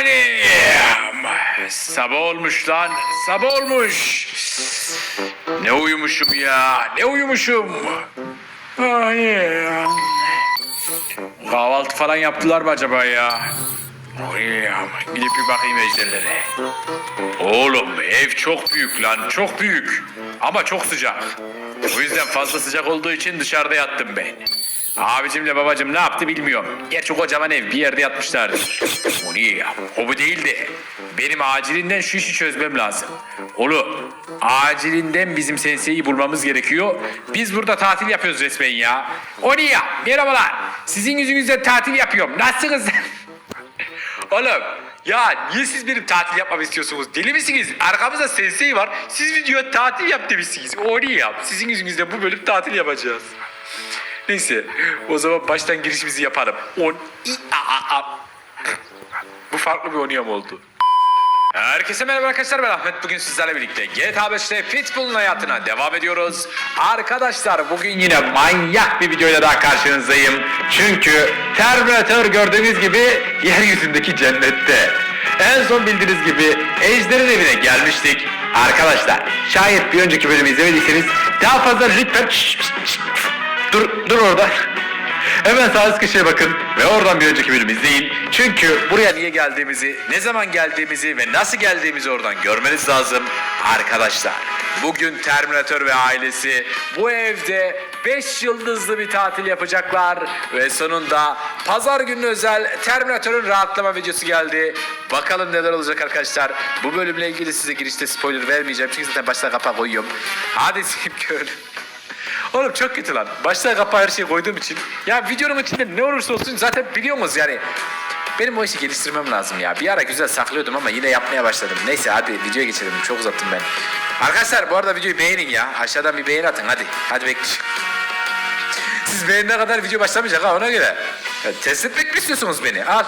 Anam. Sabah olmuş lan. Sabah olmuş. Ne uyumuşum ya. Ne uyumuşum. Anam. Kahvaltı falan yaptılar mı acaba ya? Anam. Gidip bir bakayım ejderlere. Oğlum ev çok büyük lan. Çok büyük. Ama çok sıcak. O yüzden fazla sıcak olduğu için dışarıda yattım ben. Abicimle babacım ne yaptı bilmiyorum. Gerçi kocaman ev bir yerde yatmışlardı. O niye ya? O bu değil de. Benim acilinden şu işi çözmem lazım. Oğlum acilinden bizim senseyi bulmamız gerekiyor. Biz burada tatil yapıyoruz resmen ya. O niye? Merhabalar. Sizin yüzünüzden tatil yapıyorum. Nasılsınız? Oğlum ya niye siz benim tatil yapmamı istiyorsunuz? Deli misiniz? Arkamızda sensei var. Siz video tatil yap demişsiniz. O niye yap? Sizin yüzünüzden bu bölüm tatil yapacağız. Neyse o zaman baştan girişimizi yapalım. On i a a a. Bu farklı bir oynayam oldu. Herkese merhaba arkadaşlar ben Ahmet. Bugün sizlerle birlikte GTA 5'te Pitbull'un hayatına devam ediyoruz. Arkadaşlar bugün yine manyak bir videoyla daha karşınızdayım. Çünkü Terminator gördüğünüz gibi yeryüzündeki cennette. En son bildiğiniz gibi Ejder'in evine gelmiştik. Arkadaşlar şayet bir önceki bölümü izlemediyseniz daha fazla lütfen Şşş, şşş, şşş. Dur, dur orada. Hemen sağ üst köşeye bakın ve oradan bir önceki bölümü izleyin. Çünkü buraya niye geldiğimizi, ne zaman geldiğimizi ve nasıl geldiğimizi oradan görmeniz lazım. Arkadaşlar bugün Terminator ve ailesi bu evde 5 yıldızlı bir tatil yapacaklar. Ve sonunda pazar günü özel Terminator'ın rahatlama videosu geldi. Bakalım neler olacak arkadaşlar. Bu bölümle ilgili size girişte spoiler vermeyeceğim. Çünkü zaten başta kapak koyuyorum. Hadi görelim. Oğlum çok kötü lan. Başta kapağı her şeyi koyduğum için. Ya videonun içinde ne olursa olsun zaten biliyorsunuz yani. Benim o işi geliştirmem lazım ya. Bir ara güzel saklıyordum ama yine yapmaya başladım. Neyse hadi videoya geçelim. Çok uzattım ben. Arkadaşlar bu arada videoyu beğenin ya. Aşağıdan bir beğeni atın hadi. Hadi bekliyorum. Siz beğenene kadar video başlamayacak ha ona göre. Ya, test etmek mi istiyorsunuz beni? Al.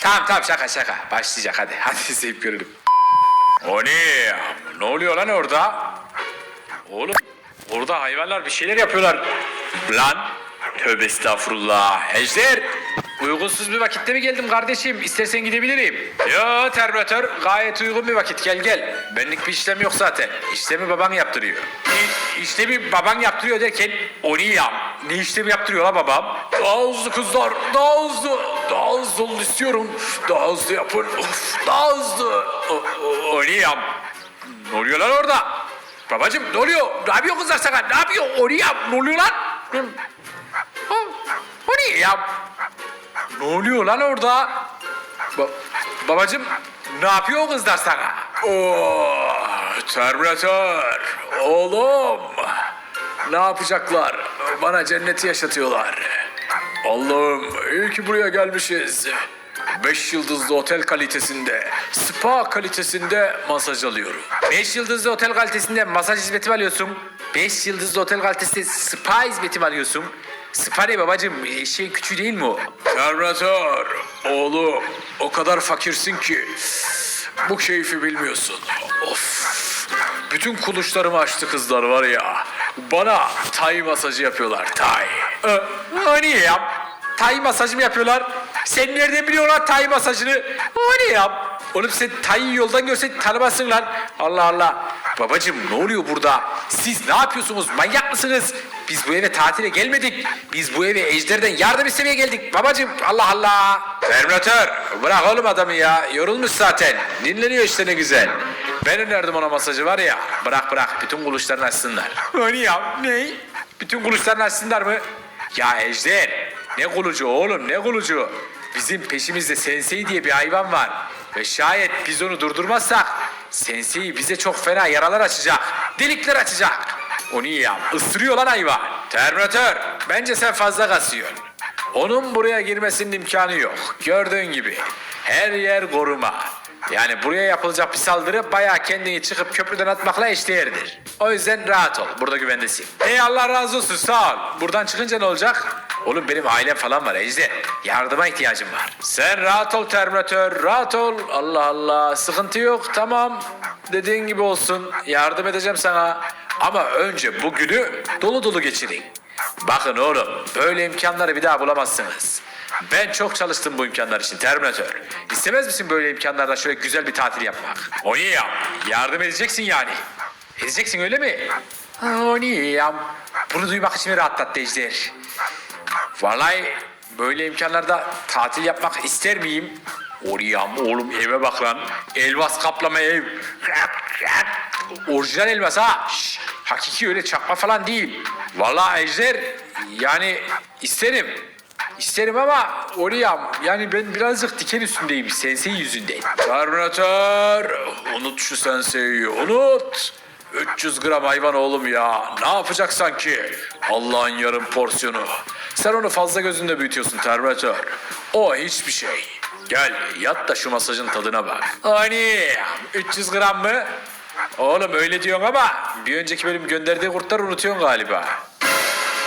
Tamam tamam şaka şaka. Başlayacak hadi. Hadi izleyip görelim. O ne? Oluyor lan orada? Oğlum orada hayvanlar bir şeyler yapıyorlar. Lan tövbe estağfurullah. Ejder uygunsuz bir vakitte mi geldim kardeşim? İstersen gidebilirim. Yo Terminator gayet uygun bir vakit gel gel. Benlik bir işlem yok zaten. İşlemi baban yaptırıyor. İ- İşlemi baban yaptırıyor derken o ne ya? Ne işlemi yaptırıyor la babam? Daha hızlı kızlar daha hızlı. Daha hızlı olun istiyorum. Daha hızlı yapın. Of, daha hızlı. O, o, o ne oluyor lan orada? Babacım ne oluyor? Ne yapıyor kızlar sana? Ne yapıyor? O ne oluyor lan? O, o ne oluyor lan orada? Ba- babacım ne yapıyor kızlar sana? Oo, Terminator. Oğlum. Ne yapacaklar? Bana cenneti yaşatıyorlar. Allah'ım iyi ki buraya gelmişiz. Beş yıldızlı otel kalitesinde, spa kalitesinde masaj alıyorum. Beş yıldızlı otel kalitesinde masaj hizmeti mi alıyorsun? Beş yıldızlı otel kalitesinde spa hizmeti mi alıyorsun? Spa ne babacım? Şey küçüğü değil mi o? Terminator, oğlum o kadar fakirsin ki bu keyfi bilmiyorsun. Of. Bütün kuluşlarımı açtı kızlar var ya. Bana tay masajı yapıyorlar tay. Ee, o niye yap? Tay masajı mı yapıyorlar? Sen nereden biliyorsun lan tay masajını? O niye yap? Oğlum sen tayı yoldan görsen tanımazsın lan. Allah Allah. Babacım ne oluyor burada? Siz ne yapıyorsunuz? Manyak mısınız? Biz bu eve tatile gelmedik. Biz bu eve ejderden yardım istemeye geldik. Babacım Allah Allah. Terminator bırak oğlum adamı ya. Yorulmuş zaten. Dinleniyor işte ne güzel. Ben önerdim ona masajı var ya. Bırak bırak bütün kuluşlarını açsınlar. Öyle ya ne? Bütün kuluşlarını açsınlar mı? Ya Ejder ne kulucu oğlum ne kulucu. Bizim peşimizde Sensei diye bir hayvan var. Ve şayet biz onu durdurmazsak Sensei bize çok fena yaralar açacak. Delikler açacak. O niye ya? Isırıyor lan hayvan. Terminator bence sen fazla kasıyorsun. Onun buraya girmesinin imkanı yok. Gördüğün gibi her yer koruma. Yani buraya yapılacak bir saldırı bayağı kendini çıkıp köprüden atmakla eşdeğerdir. O yüzden rahat ol. Burada güvendesin. Ey Allah razı olsun sağ ol. Buradan çıkınca ne olacak? Oğlum benim ailem falan var Ejder. Yardıma ihtiyacım var. Sen rahat ol Terminator. Rahat ol. Allah Allah. Sıkıntı yok. Tamam. Dediğin gibi olsun. Yardım edeceğim sana. Ama önce bugünü dolu dolu geçireyim. Bakın oğlum böyle imkanları bir daha bulamazsınız. Ben çok çalıştım bu imkanlar için Terminator. İstemez misin böyle imkanlarda şöyle güzel bir tatil yapmak? O niye ya? Yardım edeceksin yani. Edeceksin öyle mi? Ha, O niye ya? Bunu duymak için rahatlattı Ejder. Vallahi böyle imkanlarda tatil yapmak ister miyim? Oriyam oğlum eve bak lan. Elmas kaplama ev. Orijinal elmas ha. Şş, hakiki öyle çakma falan değil. Vallahi Ejder yani isterim. İsterim ama Oriyam yani ben birazcık diken üstündeyim sensei yüzünden. Terminator unut şu senseyi unut. 300 gram hayvan oğlum ya. Ne yapacaksan ki? Allah'ın yarım porsiyonu. Sen onu fazla gözünde büyütüyorsun Terminator. O hiçbir şey. Gel yat da şu masajın tadına bak. Hani 300 gram mı? Oğlum öyle diyorsun ama bir önceki bölüm gönderdiği kurtları unutuyorsun galiba.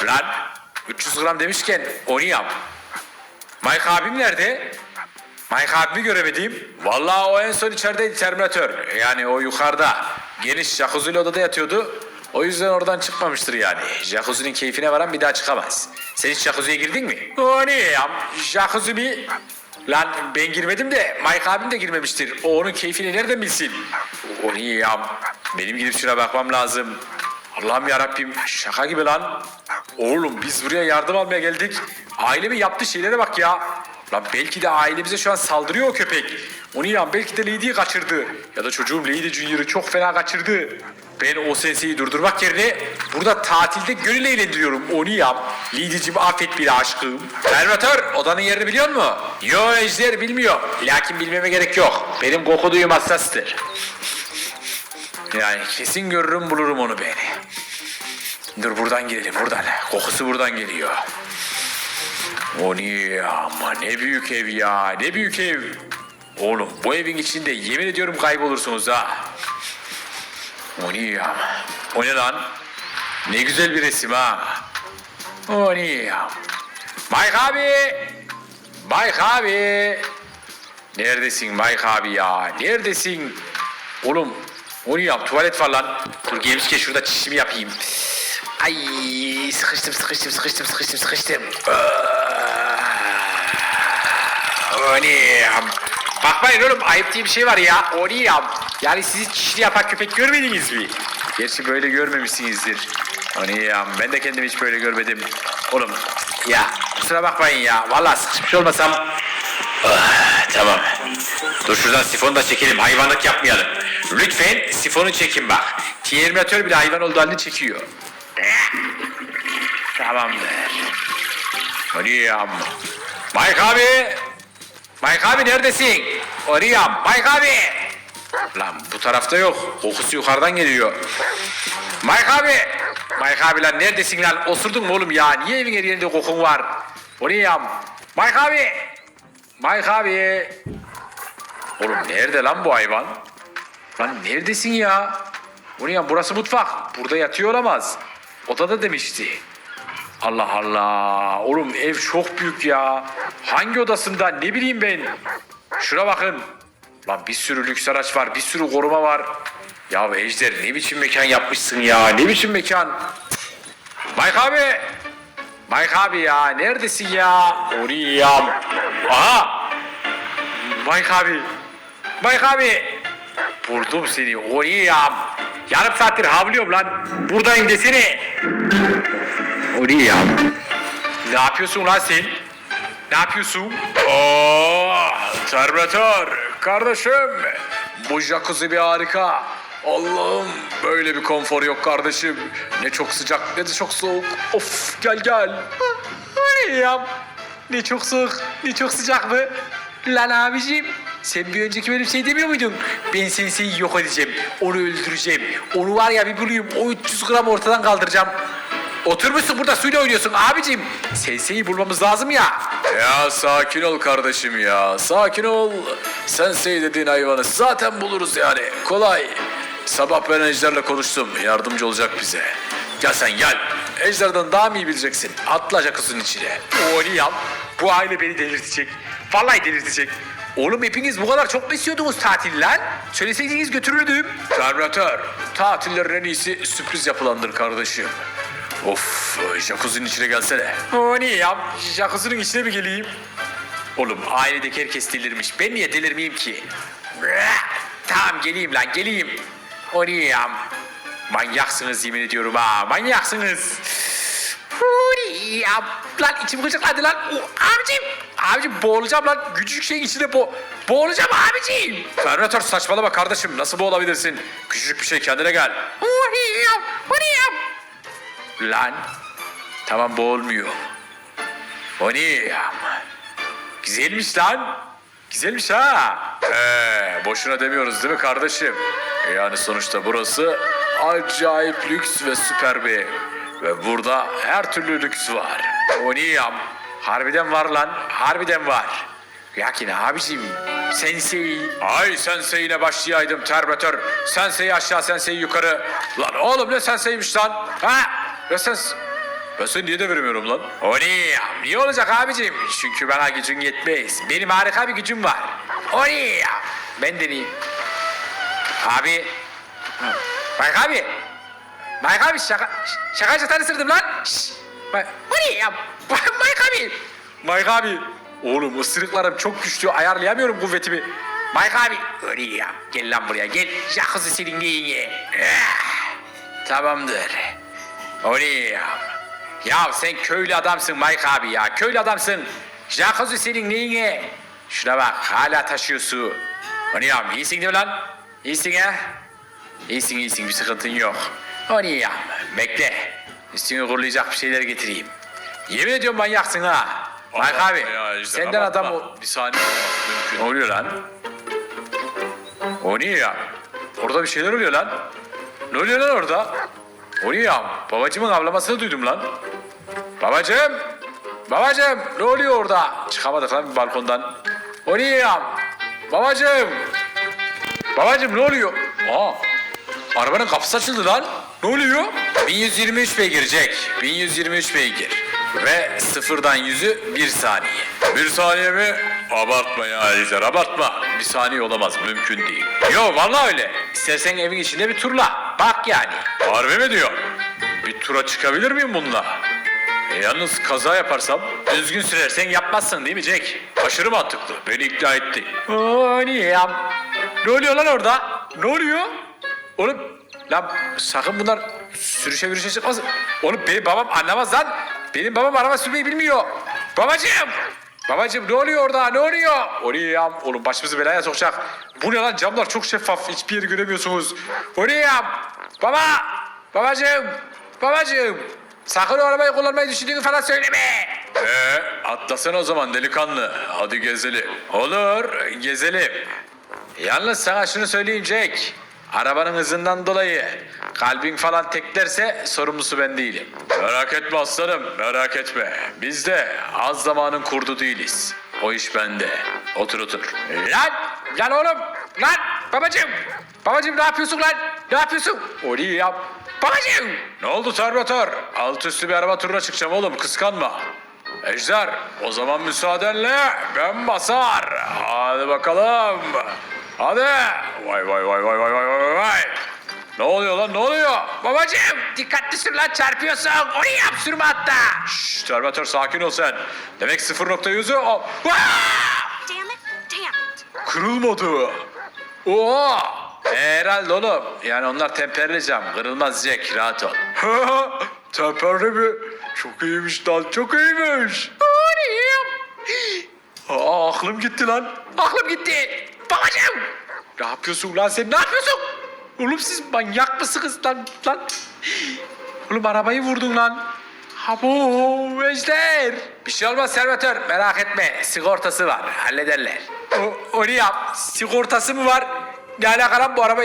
Lan 300 gram demişken onu yap. Mike abim nerede? Mike abimi göremedim. Vallahi o en son içerideydi Terminator. Yani o yukarıda. Geniş jacuzzi'li odada yatıyordu. O yüzden oradan çıkmamıştır yani. Jacuzzi'nin keyfine varan bir daha çıkamaz. Sen hiç jacuzziye girdin mi? O ne ya? Jacuzzi mi? Lan ben girmedim de Mike abim de girmemiştir. O onun keyfini nereden bilsin? O ne ya? Benim gidip şuna bakmam lazım. Allah'ım yarabbim şaka gibi lan. Oğlum biz buraya yardım almaya geldik. Ailemin yaptığı şeylere bak ya. Lan belki de ailemize şu an saldırıyor o köpek. Onu ya belki de Lady'yi kaçırdı. Ya da çocuğum Lady Junior'ı çok fena kaçırdı. Ben o senseyi durdurmak yerine burada tatilde gönül eğlendiriyorum. Onu yap. Lady'cim affet bir aşkım. Terminator odanın yerini biliyor mu? Yo Ejder bilmiyor. Lakin bilmeme gerek yok. Benim koku duyum hassastır. Yani kesin görürüm bulurum onu beni. Dur buradan girelim buradan. Kokusu buradan geliyor. O niye ama ne büyük ev ya ne büyük ev. Oğlum bu evin içinde yemin ediyorum kaybolursunuz ha. O niye ama. O ne lan? Ne güzel bir resim ha. O niye. Mike abi. Mike abi. Neredesin Mike abi ya? Neredesin? Oğlum onu yap tuvalet var lan. Dur gelmişken şurada çişimi yapayım. Ay sıkıştım sıkıştım sıkıştım sıkıştım sıkıştım. Oniyam. Bakmayın oğlum ayıp diye bir şey var ya. Oniyam. Yani sizi çişli yapan köpek görmediniz mi? Gerçi böyle görmemişsinizdir. Oniyam. Ben de kendimi hiç böyle görmedim. Oğlum ya kusura bakmayın ya. Vallahi sıkışmış olmasam. Ah, tamam. Dur şuradan sifonu da çekelim. Hayvanlık yapmayalım. Lütfen sifonu çekin bak. Terminatör bile hayvan olduğu halini çekiyor. Tamamdır. Oriyam. Mike abi. Mike abi neredesin? Oriyam. Mike abi. Lan bu tarafta yok. Kokusu yukarıdan geliyor. Mike abi. Mike abi lan neredesin lan? Osurdun mu oğlum ya? Niye evin her yerinde kokun var? Oriyam. Mike abi. Mike abi. Oğlum nerede lan bu hayvan? Lan neredesin ya? Oriyam burası mutfak. Burada yatıyor olamaz. Odada demişti. Allah Allah. Oğlum ev çok büyük ya. Hangi odasında ne bileyim ben. Şuna bakın. Lan bir sürü lüks araç var. Bir sürü koruma var. Ya Ejder ne biçim mekan yapmışsın ya. Ne biçim mekan. Mike abi. Mike abi ya neredesin ya? Oriyam. Aha. Mike abi. Mike abi. Buldum seni oriyam. Yarım saattir havlıyorum lan. Buradayım desene. Oriyam. Ne yapıyorsun lan sen? Ne yapıyorsun? Oo, Terminator. Kardeşim. Bu jacuzzi bir harika. Allah'ım böyle bir konfor yok kardeşim. Ne çok sıcak ne de çok soğuk. Of gel gel. Oriyam. Ne çok soğuk ne çok sıcak mı? Lan abicim sen bir önceki bölüm şey demiyor muydun? Ben seni yok edeceğim. Onu öldüreceğim. Onu var ya bir bulayım o 300 gram ortadan kaldıracağım. Oturmuşsun burada suyla oynuyorsun abicim. Sensei'yi bulmamız lazım ya. Ya sakin ol kardeşim ya. Sakin ol. Sensei dediğin hayvanı zaten buluruz yani. Kolay. Sabah ben Ejder'le konuştum. Yardımcı olacak bize. Gel sen gel. Ejder'den daha mı iyi bileceksin? Atla jacuzzi'nin içine. O yap. Bu aile beni delirtecek. Vallahi delirtecek. Oğlum hepiniz bu kadar çok mu istiyordunuz tatil lan? Söyleseydiniz götürürdüm. Terminator, tatillerin en iyisi sürpriz yapılandır kardeşim. Of jacuzzi'nin içine gelsene. O niye ya? Jacuzzi'nin içine mi geleyim? Oğlum ailedeki herkes delirmiş. Ben niye delirmeyeyim ki? Tamam geleyim lan geleyim. O niye ya? Manyaksınız yemin ediyorum ha. Manyaksınız. Lan içim gıcıkladı lan. O, abicim. Boğulacağım lan. Küçücük şeyin içinde bo boğulacağım abicim. Terminator saçmalama kardeşim. Nasıl boğulabilirsin? Küçücük bir şey kendine gel. Lan. Tamam boğulmuyor. O ne? Güzelmiş lan. Güzelmiş ha. Ee, boşuna demiyoruz değil mi kardeşim? Yani sonuçta burası acayip lüks ve süper bir. Ve burada her türlü lüks var. O. Harbiden var lan. Harbiden var. Yakin abicim. Sensei. Ay sensei'ne başlayaydım terbatör. Sensei aşağı sensei yukarı. Lan oğlum ne sensei'ymiş lan? Ha? Ne sens... Ben seni niye de vermiyorum lan? O niye? Niye olacak abicim? Çünkü bana gücün yetmez. Benim harika bir gücüm var. O niye? Ben deneyeyim. Abi. Mike abi. Mike abi şaka, şaka şaka ısırdım lan. Şşş. Mike- O niye abi. Mike abi. Oğlum ısırıklarım çok güçlü. Ayarlayamıyorum kuvvetimi. Mike abi. Niye ya? Gel lan buraya gel. Jacuzzi senin neyine? Ah. Tamamdır. O ne ya? Ya sen köylü adamsın Mike abi ya. Köylü adamsın. Jacuzzi senin neyine? Şuna bak hala taşıyor su. O ne? İyisin değil mi lan? İyisin ha? İyisin iyisin bir sıkıntın yok. O ne? Bekle. Üstünü kurulayacak bir şeyler getireyim. Yemin ediyorum manyaksın ha. Mike abi senden adam ol. Bir saniye olmaz mümkün. Ne oluyor lan? O ne ya? Orada bir şeyler oluyor lan. Ne oluyor lan orada? O ne ya? Babacımın avlamasını duydum lan. Babacım! Babacım! Ne oluyor orada? Çıkamadık lan bir balkondan. O ne ya? Babacım! Babacım ne oluyor? Aa! Arabanın kapısı açıldı lan. Ne oluyor? 1123 beygir Jack. 1123 beygir. Ve sıfırdan yüzü bir saniye. Bir saniye mi? Abartma ya Ejder abartma. Bir saniye olamaz mümkün değil. Yo vallahi öyle. İstersen evin içinde bir turla. Bak yani. Harbi mi diyor? Bir tura çıkabilir miyim bununla? E, yalnız kaza yaparsam düzgün sürersen yapmazsın değil mi Jack? Aşırı mantıklı. Beni ikna etti. Oo niye ya? Ne oluyor lan orada? Ne oluyor? Oğlum lan sakın bunlar sürüşe yürüyüşe çıkmasın. Oğlum benim babam anlamaz lan. Benim babam araba sürmeyi bilmiyor. Babacığım. Babacığım ne oluyor orada? Ne oluyor? Oraya ya. Oğlum başımızı belaya sokacak. Bu ne lan? Camlar çok şeffaf. Hiçbir yeri göremiyorsunuz. Oraya ya. Baba. Babacığım. Babacığım. Sakın o arabayı kullanmayı düşündüğünü falan söyleme. Ee, atlasana o zaman delikanlı. Hadi gezelim. Olur, gezelim. Yalnız sana şunu söyleyeyim Jack. Arabanın hızından dolayı kalbin falan teklerse sorumlusu ben değilim. Merak etme aslanım, merak etme. Biz de az zamanın kurdu değiliz. O iş bende. Otur otur. Lan! Lan oğlum! Lan! Babacığım! Babacığım ne yapıyorsun lan? Ne yapıyorsun? Orayı yap. Babacığım! Ne oldu Terminator? Alt üstü bir araba turuna çıkacağım oğlum kıskanma. Ejder, o zaman müsaadenle ben basar. Hadi bakalım. Hadi. Vay vay vay vay vay vay vay vay. Ne oluyor lan ne oluyor? Babacığım dikkatli sür lan çarpıyorsun. Onu yap sürme hatta. Şşş Terminator sakin ol sen. Demek 0.100'ü o. Damn it, damn it. Kırılmadı. Oo! Herhalde oğlum. Yani onlar temperli cam. Kırılmaz Jack. Rahat ol. temperli mi? Çok iyiymiş lan. Çok iyiymiş. Aa, aklım gitti lan. Aklım gitti. Babacığım. Ne yapıyorsun lan sen? Ne yapıyorsun? Oğlum siz manyak mısınız lan? lan? Oğlum arabayı vurdun lan. Abo Ejder. Bir şey olmaz servetör merak etme sigortası var hallederler. O, onu yap sigortası mı var? Ne alaka lan bu araba